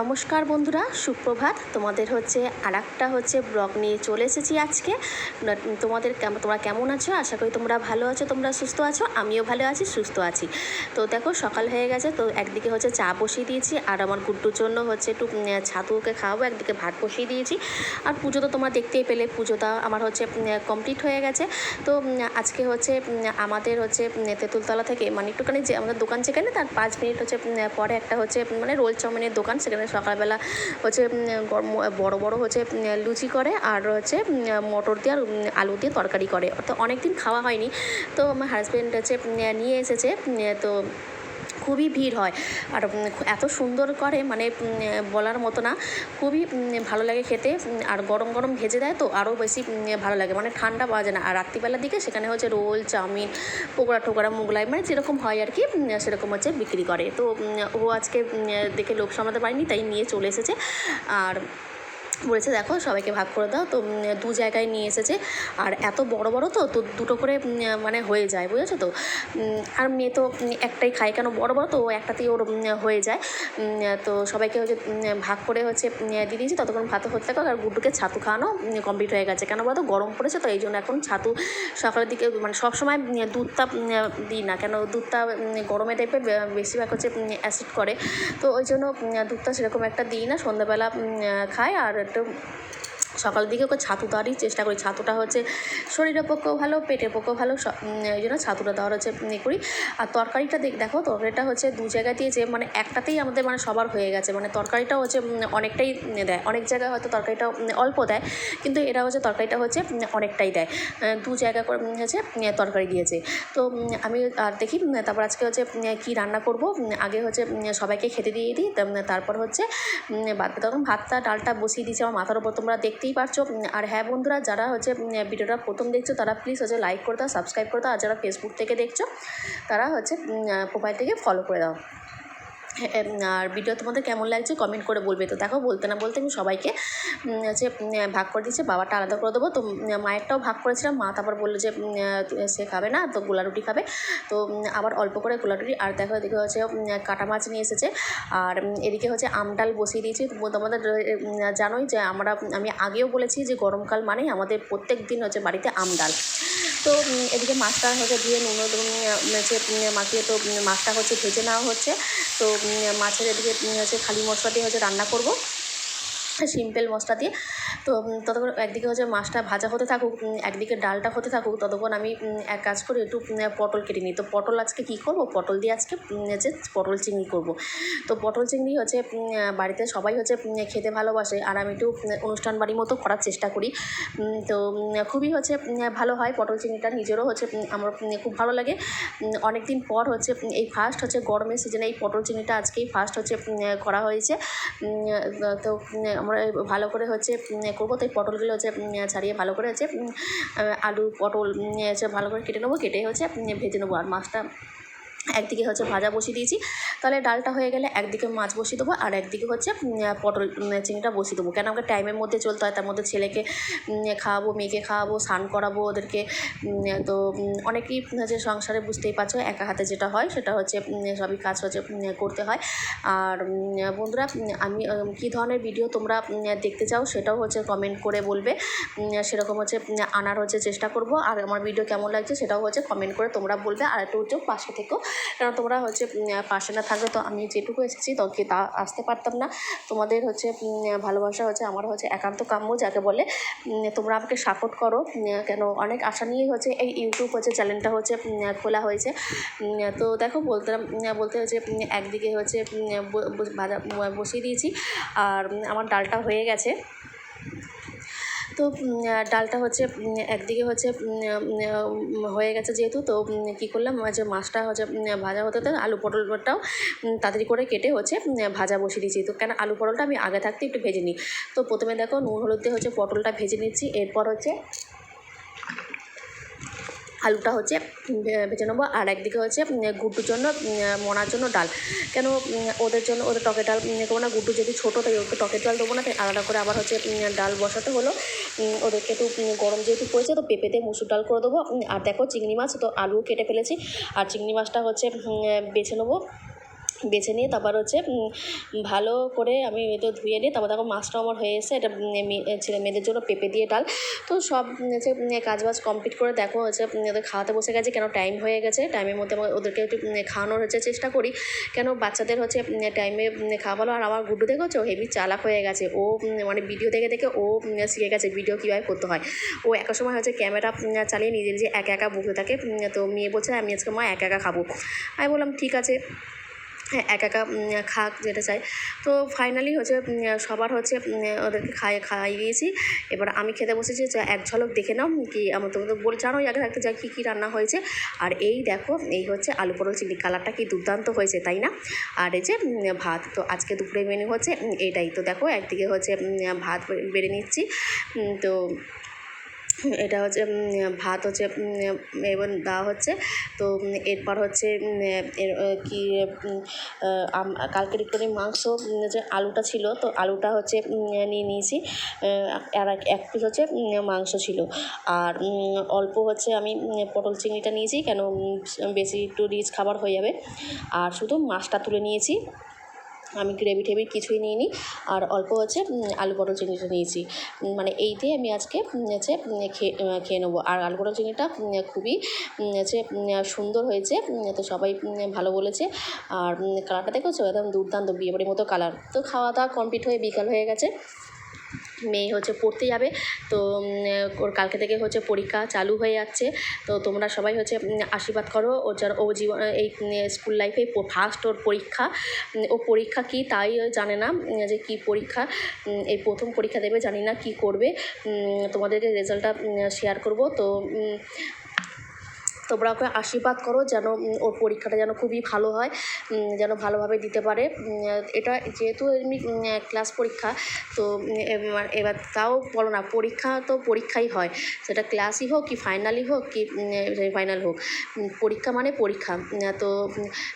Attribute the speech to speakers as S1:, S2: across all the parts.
S1: নমস্কার বন্ধুরা, সুপ্রভাত। তোমাদের হচ্ছে আর একটা হচ্ছে ব্লগ নিয়ে চলে এসেছি আজকে। তোমাদের তোমরা কেমন আছো? আশা করি তোমরা ভালো আছো, তোমরা সুস্থ আছো, আমিও ভালো আছি, সুস্থ আছি। তো দেখো, সকাল হয়ে গেছে, তো একদিকে হচ্ছে চা বসিয়ে দিয়েছি, আর আমার গুড্ডুর জন্য হচ্ছে একটু ছাতুকে খাওয়াবো, একদিকে ভাত বসিয়ে দিয়েছি। আর পুজো তো তোমরা দেখতেই পেলে, পুজোটা আমার হচ্ছে কমপ্লিট হয়ে গেছে। তো আজকে হচ্ছে আমাদের হচ্ছে তেঁতুলতলা থেকে মানে একটুখানি যে আমাদের দোকান যেখানে, তার পাঁচ মিনিট হচ্ছে পরে একটা হচ্ছে মানে রোল চাউমিনের দোকান, সেখানে সকালবেলা হচ্ছে বড় বড় হচ্ছে লুচি করে আর হচ্ছে মটর দিয়ে আর আলু দিয়ে তরকারি করে। তো অনেক দিন খাওয়া হয়নি। তো আমার হাজব্যান্ড হচ্ছে নিয়ে এসেছে তো খুবই ভিড় হয়। আর এত সুন্দর করে মানে বলার মতো না, খুবই ভালো লাগে খেতে। আর গরম গরম ভেজে দেয় তো আরও বেশি ভালো লাগে। মানে ঠান্ডা পাওয়া যায় না। আর রাত্রিবেলার দিকে সেখানে হচ্ছে রোল, চাউমিন, পকোড়া টোকরা মোগলাই মানে যেরকম হয় আর কি সেরকম হচ্ছে বিক্রি করে। তো ও আজকে দেখে লোক সামলাতে পারিনি, তাই নিয়ে চলে এসেছে। আর বলেছে, দেখো, সবাইকে ভাগ করে দাও। তো দু জায়গায় নিয়ে এসেছে। আর এত বড় বড় তো তো দুটো করে মানে হয়ে যায়, বুঝেছ তো? আর মেয়ে তো একটাই খায় কেন? বড় বড় তো একটাতেই ওর হয়ে যায়। তো সবাইকে হচ্ছে ভাগ করে হচ্ছে দিয়ে দিয়েছি। ততক্ষণ ভাত হতে থাকুক আর গুড্ডুকে ছাতু খাওয়ানো কমপ্লিট হয়ে গেছে। কেন বলতো? গরম পড়েছে তো, এই জন্য এখন ছাতু সকালের দিকে মানে সবসময় দুধটা দিই না। কেন? দুধটা গরমে টাইপের বেশিরভাগ হচ্ছে অ্যাসিড করে। তো ওই জন্য দুধটা সেরকম একটা দিই না। সন্ধ্যাবেলা খায় আর একটু সকালের দিকে ওকে ছাতু দেওয়ারই চেষ্টা করি। ছাতুটা হচ্ছে শরীরের পক্ষেও ভালো, পেটের পক্ষেও ভালো ওই জন্য ছাতুটা দেওয়ার হচ্ছে ইয়ে করি। আর তরকারিটা দেখ দেখো, তরকারিটা হচ্ছে দু জায়গায় দিয়েছে মানে একটাতেই আমাদের মানে সবার হয়ে গেছে। মানে তরকারিটা হচ্ছে অনেকটাই দেয়। অনেক জায়গায় হয়তো তরকারিটা অল্প দেয়, কিন্তু এরা হচ্ছে তরকারিটা হচ্ছে অনেকটাই দেয়। দু জায়গা করে হচ্ছে তরকারি দিয়েছে। তো আমি আর দেখি তারপর আজকে হচ্ছে কী রান্না করব আগে হচ্ছে সবাইকে খেতে দিয়ে দিই তারপর হচ্ছে তখন ভাতটা, ডালটা বসিয়ে দিয়েছি, আমার মাথার উপর। তোমরা দেখতেই পারছ। আর হ্যাঁ বন্ধুরা, যারা হচ্ছে ভিডিওটা প্রথম দেখছ, তারা প্লিজ হচ্ছে লাইক করে দাও সাবস্ক্রাইব করে দাও, আর যারা ফেসবুক থেকে দেখছ, তারা হচ্ছে প্রোফাইল থেকে ফলো করে দাও। আর ভিডিও তোমাদের কেমন লাগছে কমেন্ট করে বলবে। তো দেখো, বলতে না বলতে আমি সবাইকে হচ্ছে ভাগ করে দিচ্ছে বাবাটা আলাদা করে দেবো। তো মায়েরটাও ভাগ করেছিলাম, মা তারপর বলল যে সে খাবে না, তো গোলা রুটি খাবে। তো আবার অল্প করে গোলা রুটি, আর দেখো এদিকে হচ্ছে কাটা মাছ নিয়ে এসেছে। আর এদিকে হচ্ছে আমডাল বসিয়ে দিয়েছি। তোমাদের জানোই যে আমরা, আমি আগেও বলেছি যে গরমকাল মানেই আমাদের প্রত্যেক দিন হচ্ছে বাড়িতে আমডাল তো এদিকে মাছটা হচ্ছে ধুয়ে নুন হচ্ছে মাখিয়ে তো মাছটা হচ্ছে ভেজে নেওয়া হচ্ছে। তো মাছের এদিকে হচ্ছে, খালি মশলা দিয়ে হচ্ছে রান্না করব। সিম্পল মশলা দিয়ে। তো ততক্ষণ একদিকে হচ্ছে মাছটা ভাজা হতে থাকুক একদিকে ডালটা হতে থাকুক, ততক্ষণ আমি এক কাজ করি একটু পটল কেটে নিই। তো পটল আজকে কী করব? পটল দিয়ে আজকে হচ্ছে পটল চিংড়ি করব। তো পটল চিংড়ি হচ্ছে বাড়িতে সবাই হচ্ছে খেতে ভালোবাসে। আর আমি একটু অনুষ্ঠান বাড়ির মতো করার চেষ্টা করি। তো খুবই হচ্ছে ভালো হয় পটল চিংড়িটা। নিজেরও হচ্ছে আমার খুব ভালো লাগে। অনেক দিন পর হচ্ছে এই ফার্স্ট হচ্ছে গরমের সিজনে এই পটল চিংড়িটা আজকেই ফার্স্ট হচ্ছে করা হয়েছে। তো আমরা ভালো করে হচ্ছে করব। তো এই পটলগুলো হচ্ছে ছাড়িয়ে ভালো করে হচ্ছে আলু, পটল হচ্ছে ভালো করে কেটে নেব। কেটে হচ্ছে ভেজে নেব। আর মাছটা একদিকে হচ্ছে ভাজা বসিয়ে দিয়েছি। তাহলে ডালটা হয়ে গেলে একদিকে মাছ বসিয়ে দেবো আর একদিকে হচ্ছে পটল চিংড়িটা বসিয়ে দেবো। কেন আমাকে টাইমের মধ্যে চলতে হয়, তার মধ্যে ছেলেকে খাওয়াবো, মেয়েকে খাওয়াবো, স্নান করাবো ওদেরকে তো অনেকেই হচ্ছে সংসারে বুঝতেই পারছ, একা হাতে যেটা হয় সেটা হচ্ছে সবই কাজ হচ্ছে করতে হয়। আর বন্ধুরা আমি কী ধরনের ভিডিও তোমরা দেখতে চাও সেটাও হচ্ছে কমেন্ট করে বলবে। সেরকম হচ্ছে আনার হচ্ছে চেষ্টা করব। আর আমার ভিডিও কেমন লাগছে সেটাও হচ্ছে কমেন্ট করে তোমরা বলবে। আর একটু হচ্ছে পাশে থেকেও কারণ তোমরা হচ্ছে পাশে না থাকলে তো আমি যেটুকু এসেছি তোকে তা আসতে পারতাম না। তোমাদের হচ্ছে ভালোবাসা হচ্ছে আমার হচ্ছে একান্ত কাম্য, যাকে বলে তোমরা আমাকে সাপোর্ট করো কেন অনেক আশা নিয়েই হচ্ছে এই ইউটিউব হচ্ছে চ্যানেলটা হচ্ছে খোলা হয়েছে। তো দেখো, বলতে বলতে হচ্ছে একদিকে হচ্ছে ভাজা বসিয়ে দিয়েছি, আর আমার ডালটা হয়ে গেছে। তো ডালটা হচ্ছে একদিকে হচ্ছে হয়ে গেছে যেহেতু, তো কী করলাম যে মাছটা হচ্ছে ভাজা হতে হতে আলু পটলটাও তাড়াতাড়ি করে কেটে হচ্ছে ভাজা বসিয়ে দিয়েছি। তো কেন আলু পটলটা আমি আগে থাকতে একটু ভেজে নিই। তো প্রথমে দেখো নুন হলুদ দিয়ে হচ্ছে পটলটা ভেজে নিচ্ছি, এরপর হচ্ছে আলুটা হচ্ছে ভেজে নেব। আর একদিকে হচ্ছে গুড্ডুর জন্য মনার জন্য ডাল। কেন ওদের জন্য, ওদের টকে ডাল করব না। গুড্ডু যদি ছোটো, তাই ওকে টকে ডাল দেবো না। তাই আলাদা করে আবার হচ্ছে ডাল বসাতে হলো। ওদেরকে একটু গরম যেহেতু পড়েছে, তো পেঁপেতে মুসুর ডাল করে দেবো। আর দেখো, চিংড়ি মাছ, তো আলুও কেটে ফেলেছি। আর চিংড়ি মাছটা হচ্ছে বেছে নেব। বেছে নিয়ে তারপর হচ্ছে ভালো করে আমি তো ধুয়ে নিয়ে তারপর দেখো মাছটাও আমার হয়ে এসে এটা ছেলে মেয়েদের জন্য পেঁপে দিয়ে ডাল। তো সব হচ্ছে উম, কাজবাজ কমপ্লিট করে দেখো হচ্ছে ওদের খাওয়াতে বসে গেছে। কেন টাইম হয়ে গেছে? টাইমের মধ্যে ওদেরকে একটু খাওয়ানোর হচ্ছে চেষ্টা করি। কেন বাচ্চাদের হচ্ছে টাইমে খাওয়া ভালো আর আমার গুড্ডু দেখেছ হেভি চালাক হয়ে গেছে। ও মানে ভিডিও দেখে দেখে ও শিখে গেছে ভিডিও কীভাবে করতে হয়। ও একটা সময় হচ্ছে ক্যামেরা চালিয়ে নিজে নিজে একা একা বসে থাকে। তো মেয়ে বলছে আমি আজকে মা একা একা খাব। আমি বললাম ঠিক আছে। একা একা খাক যেটা চাই। তো ফাইনালি হচ্ছে সবার হচ্ছে ওদেরকে খাইয়ে খাইয়ে দিয়েছি। এবার আমি খেতে বসেছি এক ঝলক দেখে নাও, কি আমার তো তো বল জানোই আগে থাকতে যা কী কী রান্না হয়েছে। আর এই দেখো, এই হচ্ছে আলু পটল চিংড়ি, কালারটা কি দুর্দান্ত হয়েছে, তাই না? আর এই যে ভাত, তো আজকে দুপুরে মেনু হচ্ছে এটাই। তো দেখো, একদিকে হচ্ছে ভাত বেড়ে নিচ্ছি তো এটা হচ্ছে ভাত হচ্ছে এবং দেওয়া হচ্ছে। তো এরপর হচ্ছে এর কি কালকের একটুখানি মাংস যে আলুটা ছিল, তো আলুটা হচ্ছে নিয়ে নিয়েছি। আর এক পিস হচ্ছে মাংস ছিল। আর অল্প হচ্ছে আমি পটল চিংড়িটা নিয়েছি, কেন বেশি একটু রিচ খাবার হয়ে যাবে। আর শুধু মাছটা তুলে নিয়েছি। আমি গ্রেভি টেভি কিছুই নিইনি, আর অল্প হচ্ছে আলু পটল চিংড়িটা নিয়েছি। মানে এই দিয়ে আমি আজকে হচ্ছে খেয়ে খেয়ে নেব। আর আলু পটল চিংড়িটা খুবই হচ্ছে সুন্দর হয়েছে তো সবাই ভালো বলেছে। আর কালারটা দেখেছ? একদম দুর্দান্ত বিয়ে বাড়ির মতো কালার। তো খাওয়া দাওয়া কমপ্লিট হয়ে বিকাল হয়ে গেছে। মেয়ে হচ্ছে পড়তে যাবে। তো ওর কালকে থেকে হচ্ছে পরীক্ষা চালু হয়ে যাচ্ছে। তো তোমরা সবাই হচ্ছে আশীর্বাদ করো। ও যেন, ও জীবন, এই স্কুল লাইফে ফার্স্ট ওর পরীক্ষা। ও পরীক্ষা কি তাই জানে না যে কি পরীক্ষা এই প্রথম পরীক্ষা দেবে, জানি না কি করবে। তোমাদেরকে রেজাল্টটা শেয়ার করব। তো তোমরা ওকে আশীর্বাদ করো যেন ওর পরীক্ষাটা যেন খুবই ভালো হয় যেন ভালোভাবে দিতে পারে। এটা যেহেতু এমনি ক্লাস পরীক্ষা, তো এবার এবার তাও বলো না, পরীক্ষা তো পরীক্ষাই হয়। সেটা ক্লাসই হোক কি ফাইনালই হোক কি ফাইনাল হোক। পরীক্ষা মানে পরীক্ষা। তো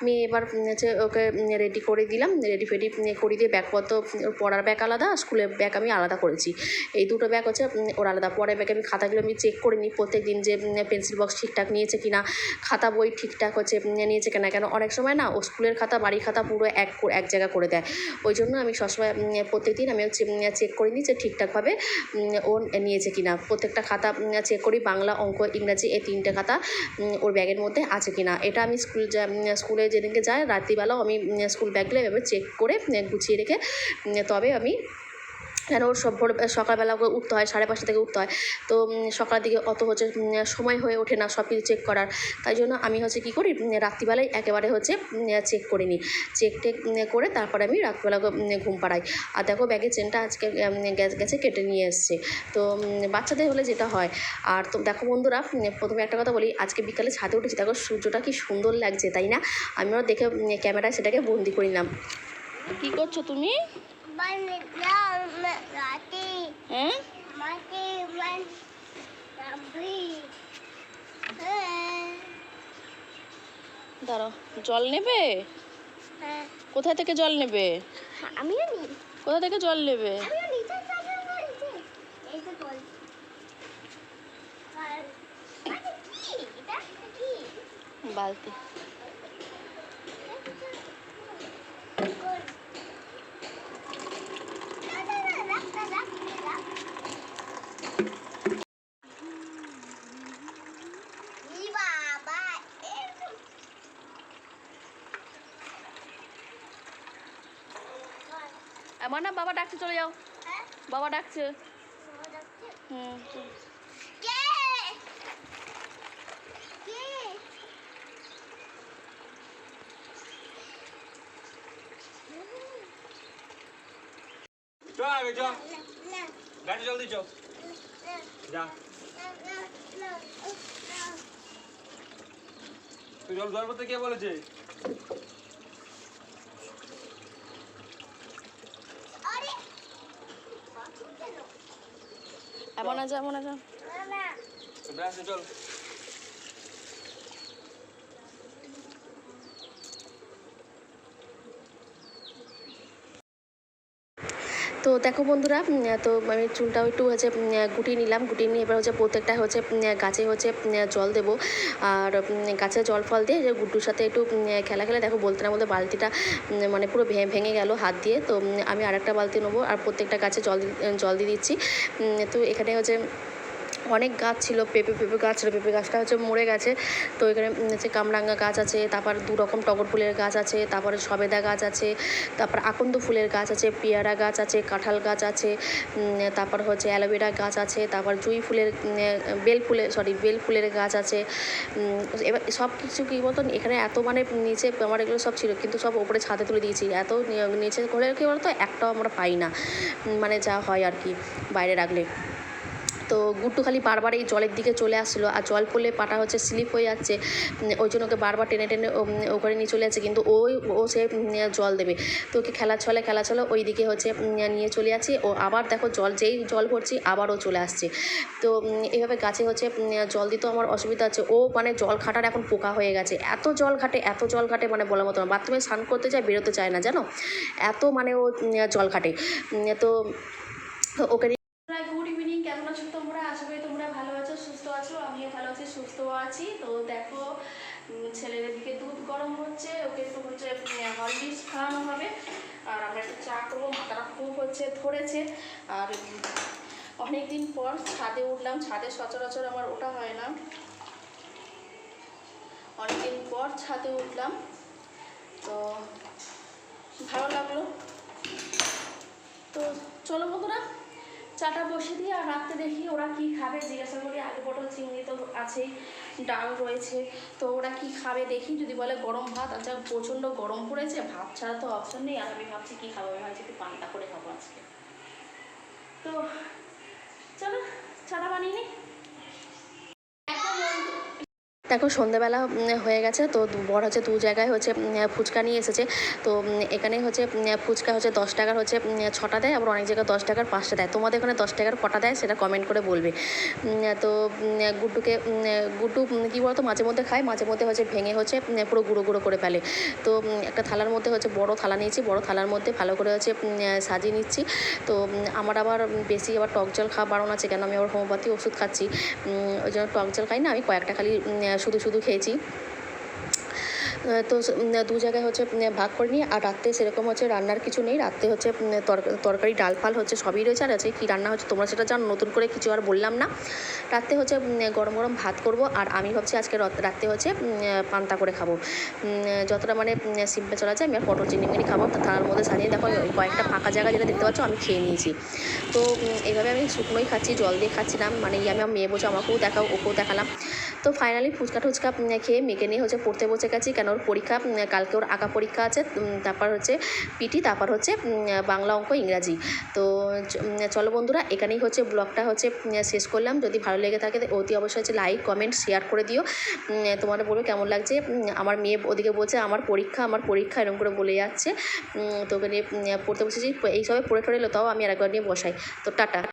S1: আমি এবার হচ্ছে ওকে রেডি করে দিলাম। রেডি ফেডি করে দিয়ে ব্যাগপত্র পড়ার ব্যাগ আলাদা স্কুলের ব্যাগ আমি আলাদা করেছি। এই দুটো ব্যাগ হচ্ছে ওর আলাদা। পরের ব্যাগে আমি খাতাগুলো আমি চেক করে নিই প্রত্যেক দিন যে পেন্সিল বক্স ঠিকঠাক নিয়েছে কিনা খাতা বই ঠিকঠাক হচ্ছে নিয়েছে কিনা কেন? অনেক সময় না ও স্কুলের খাতা বাড়ির খাতা পুরো এক এক জায়গা করে দেয়। ওই জন্য আমি সবসময় উম, প্রত্যেক দিন আমি চেক করে নিই যে ঠিকঠাকভাবে ও নিয়েছে কিনা। প্রত্যেকটা খাতা চেক করি বাংলা অঙ্ক ইংরাজি এই তিনটে খাতা ওর ব্যাগের মধ্যে আছে কিনা। এটা আমি স্কুল স্কুলে যেদিনকে যাই রাত্রিবেলাও আমি স্কুল ব্যাগগুলো এভাবে চেক করে গুছিয়ে রেখে তবে আমি কেন সব ভোর সকালবেলা উঠতে হয়, সাড়ে পাঁচটা থেকে উঠতে হয়। তো সকালের দিকে অত হচ্ছে সময় হয়ে ওঠে না সব কিছু চেক করার। তাই জন্য আমি হচ্ছে কী করি রাত্রিবেলায় একেবারে হচ্ছে চেক করে নিই। চেক টেক করে তারপরে আমি রাত্রিবেলা ঘুম পাড়াই। আর দেখো ব্যাগের চেনটা আজকে গেছে কেটে নিয়ে এসছে। তো বাচ্চাদের হলে যেটা হয়, আর তো দেখো বন্ধুরা প্রথমে একটা কথা বলি, আজকে বিকালে ছাদে উঠেছি, দেখো সূর্যটা কি সুন্দর লাগছে, তাই না? আমিও দেখে ক্যামেরায় সেটাকে বন্দি করে নিলাম। কী করছ তুমি? হ্যাঁ দাঁড়াও জল নেবে? কোথা থেকে জল নেবে?
S2: আমিও
S1: কোথা থেকে জল নেবে?
S2: আমিও নিচে চাদর বলছি এই তো বল আর মানে কি এটা কি
S1: বালতি আমার না বাবা ডাকছে চলে যাও। বাবা ডাকছে। হুম
S3: চ আগে চ গাড়ি জলদি চ যা। তুই জল জল করতে কে বলেছে?
S1: এমন আছে এমন আছে।
S3: চল
S1: তো দেখো বন্ধুরা তো আমি চুলটাও একটু হচ্ছে গুটি গুটিয়ে নিলাম, গুটিয়ে নিয়ে এবার হচ্ছে প্রত্যেকটা হচ্ছে গাছে হচ্ছে জল দেব। আর গাছে জল ফল দিয়ে গুড্ডুর সাথে একটু খেলা খেলে দেখো বলতে না বলতে বালতিটা মানে পুরো ভেঙে গেল হাত দিয়ে। তো আমি আর একটা বালতি নেব, আর প্রত্যেকটা গাছে জল জল দিয়ে দিচ্ছি। তো এখানে হচ্ছে অনেক গাছ ছিল, পেঁপে পেঁপে গাছ ছিল, পেঁপে গাছটা হচ্ছে মরে গেছে। তো এখানে হচ্ছে কামরাঙ্গা গাছ আছে, তারপর দু রকম টগর ফুলের গাছ আছে, তারপরে সবেদা গাছ আছে, তারপর আকন্দ ফুলের গাছ আছে, পেয়ারা গাছ আছে, কাঁঠাল গাছ আছে তারপর হচ্ছে অ্যালোভেরা গাছ আছে, তারপর জুঁই ফুলের বেল ফুলের সরি বেল ফুলের গাছ আছে। এবার সব কিছু কী বলতো, এখানে এত মানে নিচে আমার এগুলো সব ছিল, কিন্তু সব ওপরে ছাদে তুলে দিয়েছি। এত নিচে করে কী বলতো, একটাও আমরা পাই না মানে যা হয় আর কি, বাইরে রাখলে। তো গুড্ডু খালি বারবার এই জলের দিকে চলে আসছিল আর জল পড়লে পাটা হচ্ছে স্লিপ হয়ে যাচ্ছে। ওই জন্য ওকে বারবার টেনে টেনে ওখানে নিয়ে চলে যাচ্ছে। কিন্তু ওই, ও সে জল দেবে। তো ওকে খেলা ছলে খেলা ছলে ওই দিকে হচ্ছে নিয়ে চলে যাচ্ছে। ও আবার দেখো জল, যেই জল ভরছি আবারও চলে আসছে। তো এভাবে গাছে হচ্ছে জল দিতেও আমার অসুবিধা হচ্ছে। ও মানে জল ঘাটার এখন পোকা হয়ে গেছে। এত জল ঘাটে, এত জল ঘাটে মানে বলার মতো না। বাথরুমে স্নান করতে যায় বেরোতে চায় না, জানো? এত মানে ও জল ঘাটে। তো ওকে গুড ইভিনিং কেমন আছো তোমরা আশা করি তোমরা ভালো আছো সুস্থ আছো আমিও ভালো আছি সুস্থ আছি তো দেখো উম, ছেলের দিকে দুধ গরম হচ্ছে ওকে একটু হচ্ছে হরলিক্স খাওয়ানো হবে। আর আমরা একটু চা করব, মাথাটা খুব হচ্ছে ধরেছে। আর অনেক দিন পর ছাদে উঠলাম, ছাদে সচরাচর আমার ওটা হয় না। অনেকদিন পর ছাদে উঠলাম। তো ভালো লাগল। তো চলো বন্ধুরা চাটা বসে দিয়ে আর রাত্রে দেখি ওরা কি খাবে। জিজ্ঞাসা করি, আলু পটল, চিংড়ি তো আছেই, ডাল রয়েছে। তো ওরা কি খাবে দেখি, যদি বলে গরম ভাত আচ্ছা প্রচণ্ড গরম পড়েছে, ভাত ছাড়া তো অপশন নেই। আর আমি ভাবছি কী খাব? ভাবছি একটু পান্তা করে খাব আজকে। তো চলো, চাটা বানিয়ে নিই দেখো, সন্ধেবেলা হয়ে গেছে। তো বড় হচ্ছে দু জায়গায় হচ্ছে ফুচকা নিয়ে এসেছে। তো এখানে হচ্ছে ফুচকা হচ্ছে দশ টাকার হচ্ছে ছটা দেয়। আবার অনেক জায়গায় দশ টাকার পাঁচটা দেয়। তোমাদের এখানে দশ টাকার কটা দেয় সেটা কমেন্ট করে বলবে। তো গুড্ডুকে গুড্ডু কী বলতো, মাঝে মধ্যে খায়, মাঝে মধ্যে হচ্ছে ভেঙে হচ্ছে পুরো গুঁড়ো গুঁড়ো করে ফেলে। তো একটা থালার মধ্যে হচ্ছে বড় থালা নিয়েছি। বড় থালার মধ্যে ভালো করে হচ্ছে সাজিয়ে নিচ্ছি। তো আমার আবার বেশি আবার টক জল খাওয়া বারণ আছে কেন? আমি আবার হোমিওপ্যাথি ওষুধ খাচ্ছি। ওই জন্য টক জল খাই না। আমি কয়েকটা খালি শুধু শুধু খেয়েছি। তো দু জায়গায় হচ্ছে ভাগ করে নিই আর রাত্রে সেরকম হচ্ছে রান্নার কিছু নেই। রাত্রে হচ্ছে তরকারি, ডাল, ফাল হচ্ছে, সবই রয়েছে। আর আছে কী রান্না হচ্ছে, তোমরা সেটা জানো, নতুন করে কিছু আর বললাম না। রাত্রে হচ্ছে গরম গরম ভাত করব, আর আমি ভাবছি আজকে রত- রাত্রে হচ্ছে পান্তা করে খাব। যতটা মানে সিম্পল চলা যায়, আমি আর পটল, চিংড়ি খাব। তা থালার মধ্যে সাজিয়ে দেখো কয়েকটা ফাঁকা জায়গা যেটা দেখতে পাচ্ছ, আমি খেয়ে নিয়েছি। তো এইভাবে আমি শুকনোই খাচ্ছি, জল দিয়ে খাচ্ছি না মানে ইয়ে আমি, আমার মেয়ে বলছে, আমাকেও দেখাও, ওকেও দেখালাম। তো ফাইনালি ফুচকা টুচকা খেয়ে মেয়েকে নিয়ে হচ্ছে পড়তে বসে গেছি। কেন পরীক্ষা কালকে ওর আঁকা পরীক্ষা আছে তারপর হচ্ছে পিটি তারপর হচ্ছে বাংলা অঙ্ক ইংরাজি। তো চলো বন্ধুরা এখানেই হচ্ছে ব্লগটা হচ্ছে শেষ করলাম। যদি ভালো লেগে থাকে অতি অবশ্যই হচ্ছে লাইক কমেন্ট শেয়ার করে দিও। উম, তোমাদের বলবে কেমন লাগছে? আমার মেয়ে ওদিকে বলছে আমার পরীক্ষা আমার পরীক্ষা এরকম করে বলে যাচ্ছে। তো ওকে নিয়ে পড়তে বসেছি এইসবে পড়ে টড়ে তাও আমি আর একবার নিয়ে বসাই। তো টাটা।